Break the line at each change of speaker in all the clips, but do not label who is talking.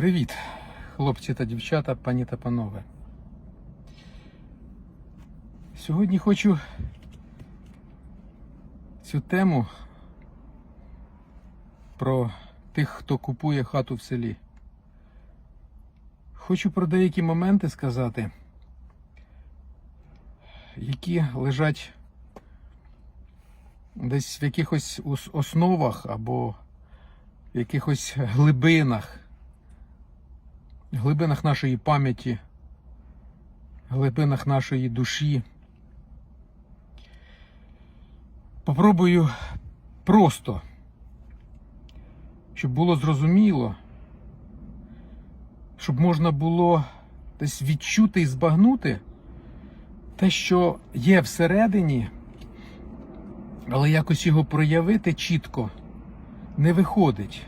Привіт, хлопці та дівчата, пані та панове. Сьогодні хочу цю тему про тих, хто купує хату в селі. Хочу про деякі моменти сказати, які лежать десь в якихось основах або в якихось глибинах, глибинах нашої пам'яті, глибинах нашої душі. Попробую просто, щоб було зрозуміло, щоб можна було десь відчути і збагнути те, що є всередині, але якось його проявити чітко не виходить.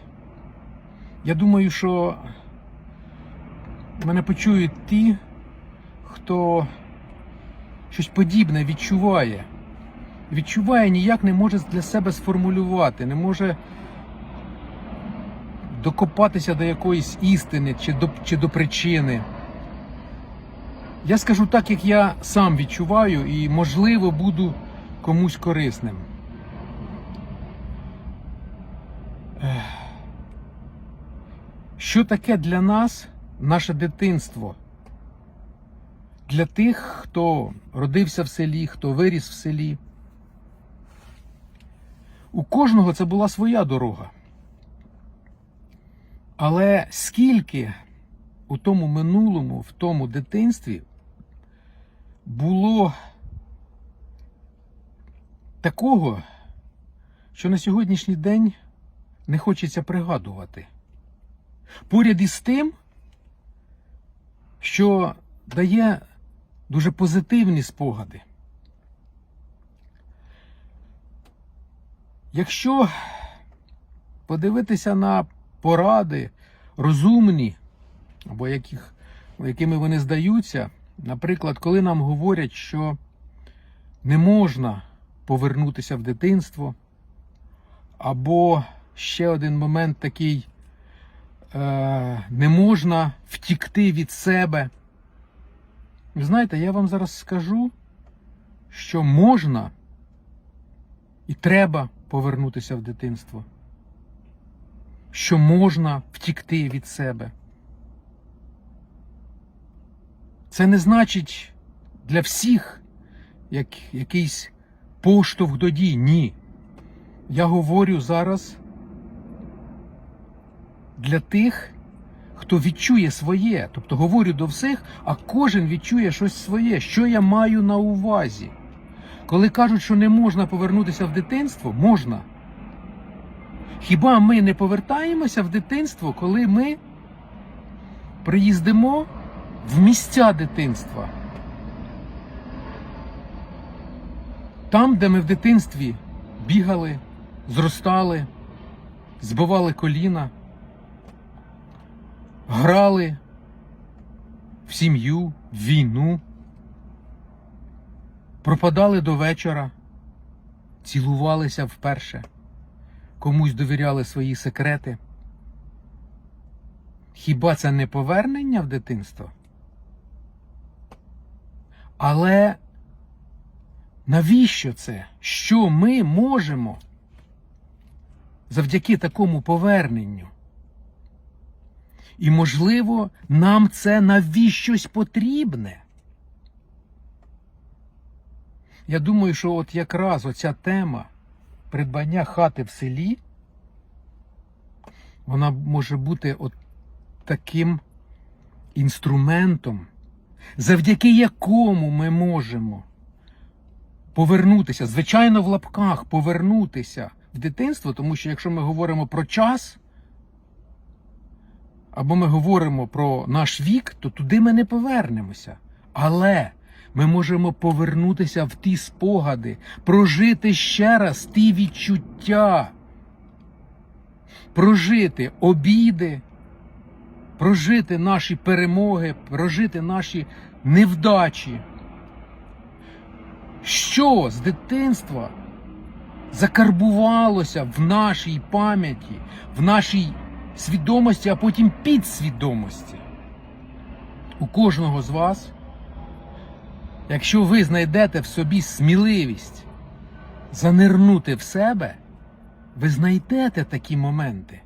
Я думаю, що мене почують ті, хто щось подібне відчуває. Відчуває, ніяк не може для себе сформулювати, не може докопатися до якоїсь істини чи до, чи до причини. Я скажу так, як я сам відчуваю, і, можливо, буду комусь корисним. Що таке для нас наше дитинство? Для тих, хто родився в селі, хто виріс в селі. У кожного це була своя дорога. Але скільки у тому минулому, в тому дитинстві було такого, що на сьогоднішній день не хочеться пригадувати. Поряд із тим, що дає дуже позитивні спогади. Якщо подивитися на поради розумні, або яких, якими вони здаються, наприклад, коли нам говорять, що не можна повернутися в дитинство, або ще один момент такий, не можна втікти від себе. Ви знаєте, я вам зараз скажу, що можна і треба повернутися в дитинство. Що можна втікти від себе. Це не значить для всіх як якийсь поштовх до дій. Ні. Я говорю зараз для тих, хто відчує своє. Тобто говорю до всіх, а кожен відчує щось своє. Що я маю на увазі? Коли кажуть, що не можна повернутися в дитинство, можна. Хіба ми не повертаємося в дитинство, коли ми приїздимо в місця дитинства? Там, де ми в дитинстві бігали, зростали, збивали коліна, грали в сім'ю, в війну, пропадали до вечора, цілувалися вперше, комусь довіряли свої секрети. Хіба це не повернення в дитинство? Але навіщо це? Що ми можемо завдяки такому поверненню? І, можливо, нам це навіщось потрібне. Я думаю, що от якраз оця тема придбання хати в селі, вона може бути от таким інструментом, завдяки якому ми можемо повернутися, звичайно, в лапках повернутися в дитинство, тому що якщо ми говоримо про час, або ми говоримо про наш вік, то туди ми не повернемося. Але ми можемо повернутися в ті спогади, прожити ще раз ті відчуття, прожити обіди, прожити наші перемоги, прожити наші невдачі. Що з дитинства закарбувалося в нашій пам'яті, в нашій свідомості, а потім підсвідомості. У кожного з вас, якщо ви знайдете в собі сміливість занирнути в себе, ви знайдете такі моменти.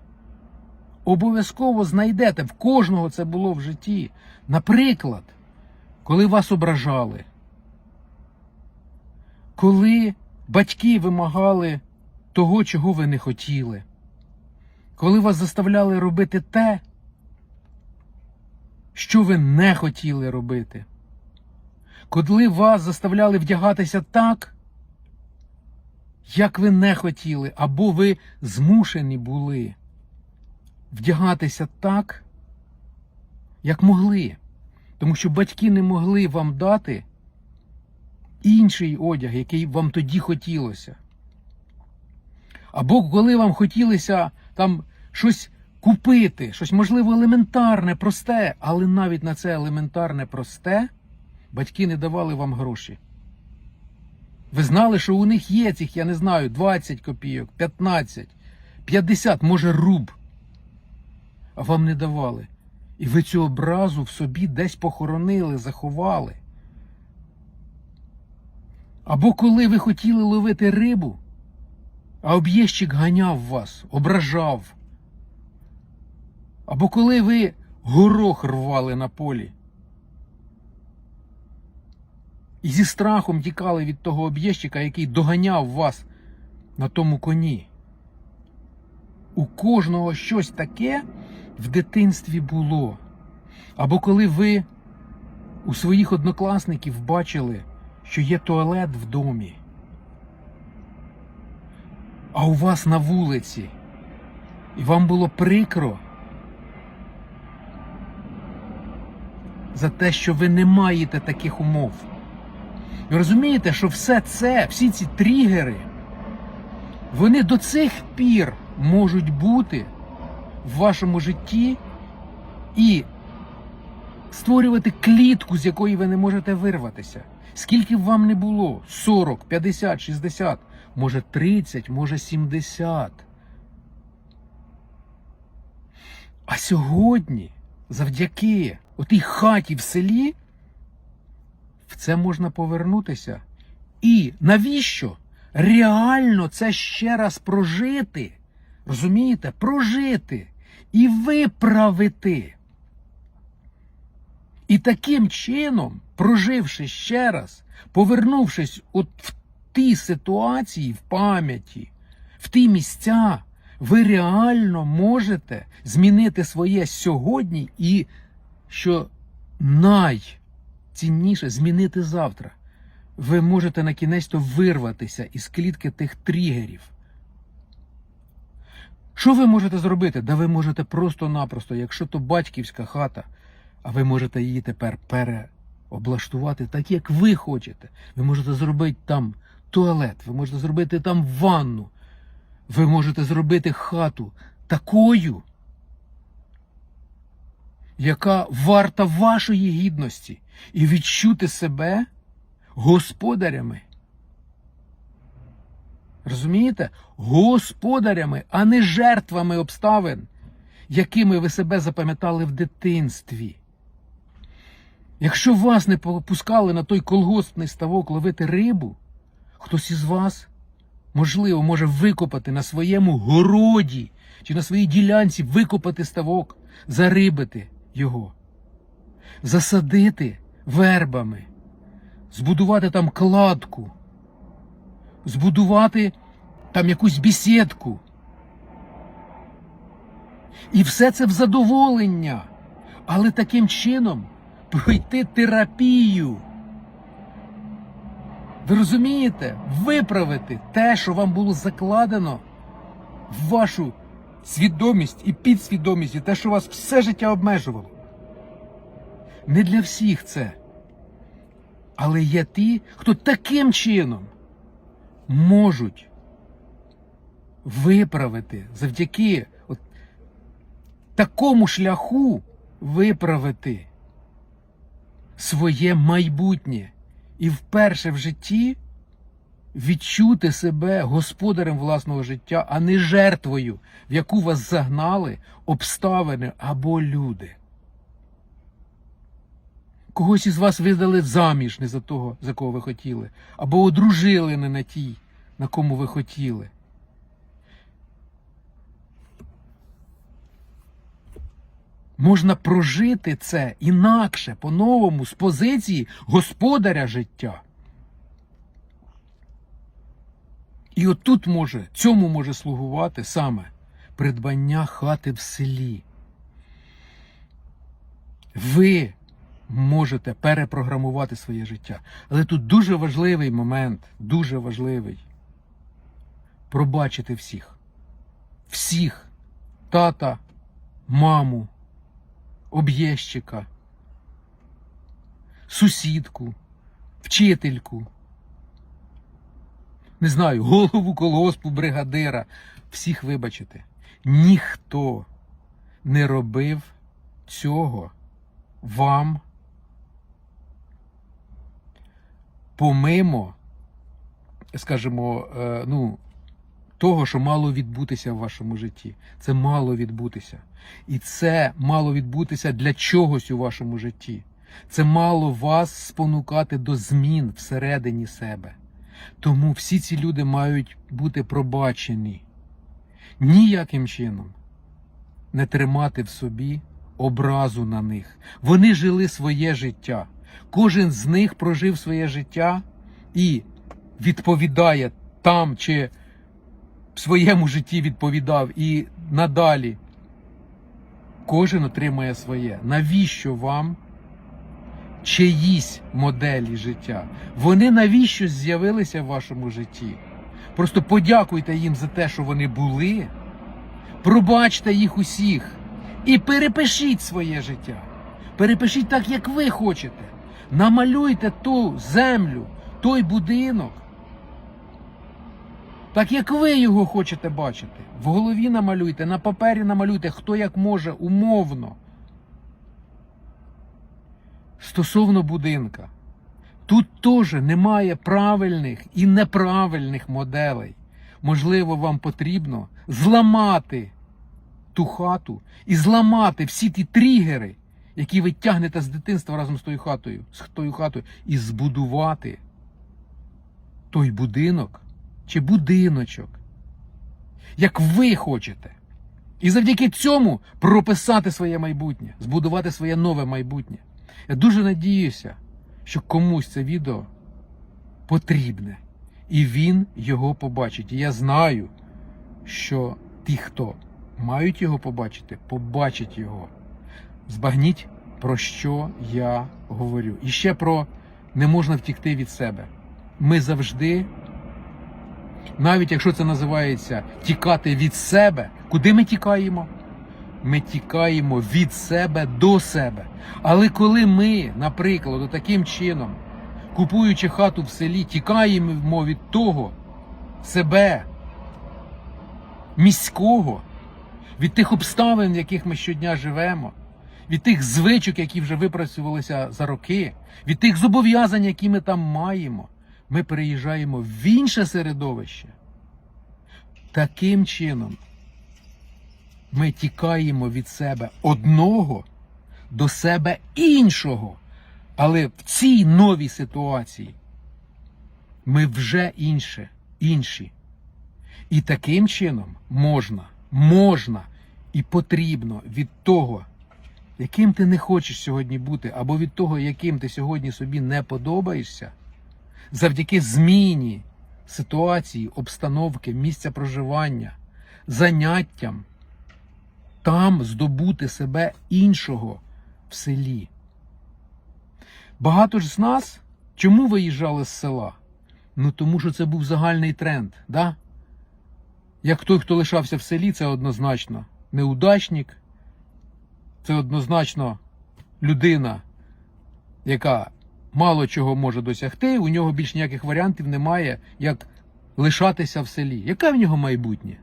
Обов'язково знайдете. В кожного це було в житті. Наприклад, коли вас ображали, коли батьки вимагали того, чого ви не хотіли, коли вас заставляли робити те, що ви не хотіли робити, коли вас заставляли вдягатися так, як ви не хотіли, або ви змушені були вдягатися так, як могли. Тому що батьки не могли вам дати інший одяг, який вам тоді хотілося. Або коли вам хотілося там щось купити, щось, можливо, елементарне, просте, але навіть на це елементарне просте батьки не давали вам гроші. Ви знали, що у них є цих, я не знаю, 20 копійок, 15, 50, може руб. А вам не давали. І ви цю образу в собі десь похоронили, заховали. Або коли ви хотіли ловити рибу, а об'єщик ганяв вас, ображав. Або коли ви горох рвали на полі. І зі страхом тікали від того об'єщика, який доганяв вас на тому коні. У кожного щось таке в дитинстві було. Або коли ви у своїх однокласників бачили, що є туалет в домі, а у вас на вулиці, і вам було прикро за те, що ви не маєте таких умов. Ви розумієте, що все це, всі ці тригери, вони до цих пір можуть бути в вашому житті і створювати клітку, з якої ви не можете вирватися. Скільки б вам не було? 40, 50, 60, може 30, може 70. А сьогодні, завдяки отій хаті в селі, в це можна повернутися. І навіщо? Реально це ще раз прожити. Розумієте? Прожити і виправити. І таким чином, проживши ще раз, повернувшись от в ті ситуації в пам'яті, в ті місця, ви реально можете змінити своє сьогодні і, що найцінніше, змінити завтра. Ви можете на кінець то вирватися із клітки тих тригерів. Що ви можете зробити? Да ви можете просто-напросто, якщо то батьківська хата, а ви можете її тепер переоблаштувати так, як ви хочете. Ви можете зробити там туалет, ви можете зробити там ванну, ви можете зробити хату такою, яка варта вашої гідності, і відчути себе господарями. Розумієте? Господарями, а не жертвами обставин, якими ви себе запам'ятали в дитинстві. Якщо вас не попускали на той колгоспний ставок ловити рибу, хтось із вас, можливо, може викопати на своєму городі чи на своїй ділянці викопати ставок, зарибити його, засадити вербами, збудувати там кладку збудувати там якусь бесідку. І все це в задоволення. Але таким чином пройти терапію. Ви розумієте? Виправити те, що вам було закладено в вашу свідомість і підсвідомість, і те, що вас все життя обмежувало. Не для всіх це. Але є ті, хто таким чином можуть виправити завдяки от такому шляху виправити своє майбутнє і вперше в житті відчути себе господарем власного життя, а не жертвою, в яку вас загнали обставини або люди. Когось із вас видали заміж не за того, за кого ви хотіли, або одружили не на тій, на кому ви хотіли. Можна прожити це інакше, по-новому, з позиції господаря життя. І отут може, цьому може слугувати саме придбання хати в селі. Ви можете перепрограмувати своє життя. Але тут дуже важливий момент, дуже важливий. Пробачити всіх. Всіх. Тата, маму, об'єщика, сусідку, вчительку, не знаю, голову колгоспу, бригадира. Всіх вибачити. Ніхто не робив цього вам помимо, скажімо, е, ну, того, що мало відбутися в вашому житті. Це мало відбутися. І це мало відбутися для чогось у вашому житті. Це мало вас спонукати до змін всередині себе. Тому всі ці люди мають бути пробачені. Ніяким чином не тримати в собі образу на них. Вони жили своє життя. Кожен з них прожив своє життя і відповідає там, чи в своєму житті відповідав і надалі. Кожен отримає своє. Навіщо вам чиїсь моделі життя? Вони навіщо з'явилися в вашому житті? Просто подякуйте їм за те, що вони були, пробачте їх усіх і перепишіть своє життя. Перепишіть так, як ви хочете. Намалюйте ту землю, той будинок. Так як ви його хочете бачити. В голові намалюйте, на папері намалюйте, хто як може, умовно. Стосовно будинка. Тут теж немає правильних і неправильних моделей. Можливо, вам потрібно зламати ту хату і зламати всі ті тригери, які ви тягнете з дитинства разом з тою хатою, з тою хатою, і збудувати той будинок чи будиночок, як ви хочете. І завдяки цьому прописати своє майбутнє, збудувати своє нове майбутнє. Я дуже надіюся, що комусь це відео потрібне, і він його побачить. І я знаю, що ті, хто мають його побачити, побачать його. Збагніть, про що я говорю. І ще про не можна втікти від себе. Ми завжди, навіть якщо це називається тікати від себе, куди ми тікаємо? Ми тікаємо від себе до себе. Але коли ми, наприклад, таким чином, купуючи хату в селі, тікаємо від того себе міського, від тих обставин, в яких ми щодня живемо, від тих звичок, які вже випрацювалися за роки, від тих зобов'язань, які ми там маємо, ми переїжджаємо в інше середовище. Таким чином ми тікаємо від себе одного до себе іншого. Але в цій новій ситуації ми вже інше, інші. І таким чином можна, можна і потрібно від того, яким ти не хочеш сьогодні бути, або від того, яким ти сьогодні собі не подобаєшся, завдяки зміні ситуації, обстановки, місця проживання, заняттям, там здобути себе іншого в селі. Багато ж з нас чому виїжджали з села? Ну тому що це був загальний тренд. Да? Як той, хто лишався в селі, це однозначно неудачник, це однозначно людина, яка мало чого може досягти, у нього більш ніяких варіантів немає, як лишатися в селі. Яке в нього майбутнє?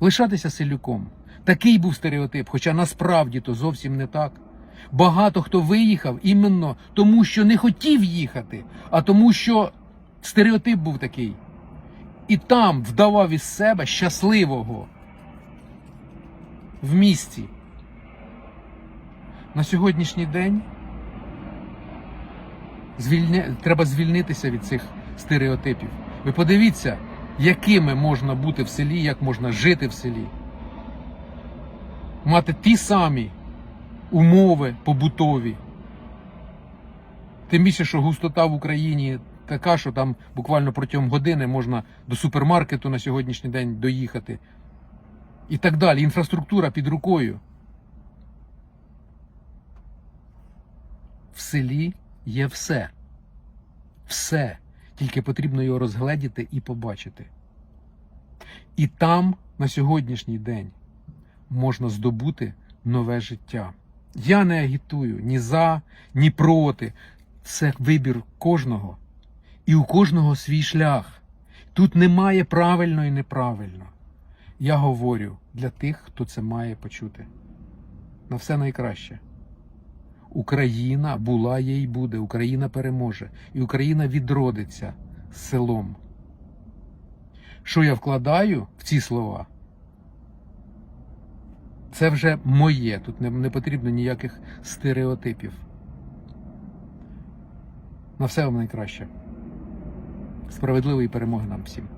Лишатися селюком. Такий був стереотип, хоча насправді то зовсім не так. Багато хто виїхав іменно тому, що не хотів їхати, а тому, що Стереотип був такий. І там вдавав із себе щасливого в місті. На сьогоднішній день звільня... треба звільнитися від цих стереотипів. Ви подивіться, якими можна бути в селі, як можна жити в селі. Мати ті самі умови побутові. Тим більше, що густота в Україні така, що там буквально протягом години можна до супермаркету на сьогоднішній день доїхати. І так далі. Інфраструктура під рукою. В селі є все. Все. Тільки потрібно його розгледіти і побачити. І там на сьогоднішній день можна здобути нове життя. Я не агітую ні за, ні проти. Це вибір кожного. І у кожного свій шлях. Тут немає правильно і неправильно. Я говорю для тих, хто це має почути. На все найкраще. Україна була, є і буде. Україна переможе. І Україна відродиться селом. Що я вкладаю в ці слова? Це вже моє. Тут не, не потрібно ніяких стереотипів. На все вам найкраще. Справедливої перемоги нам всім.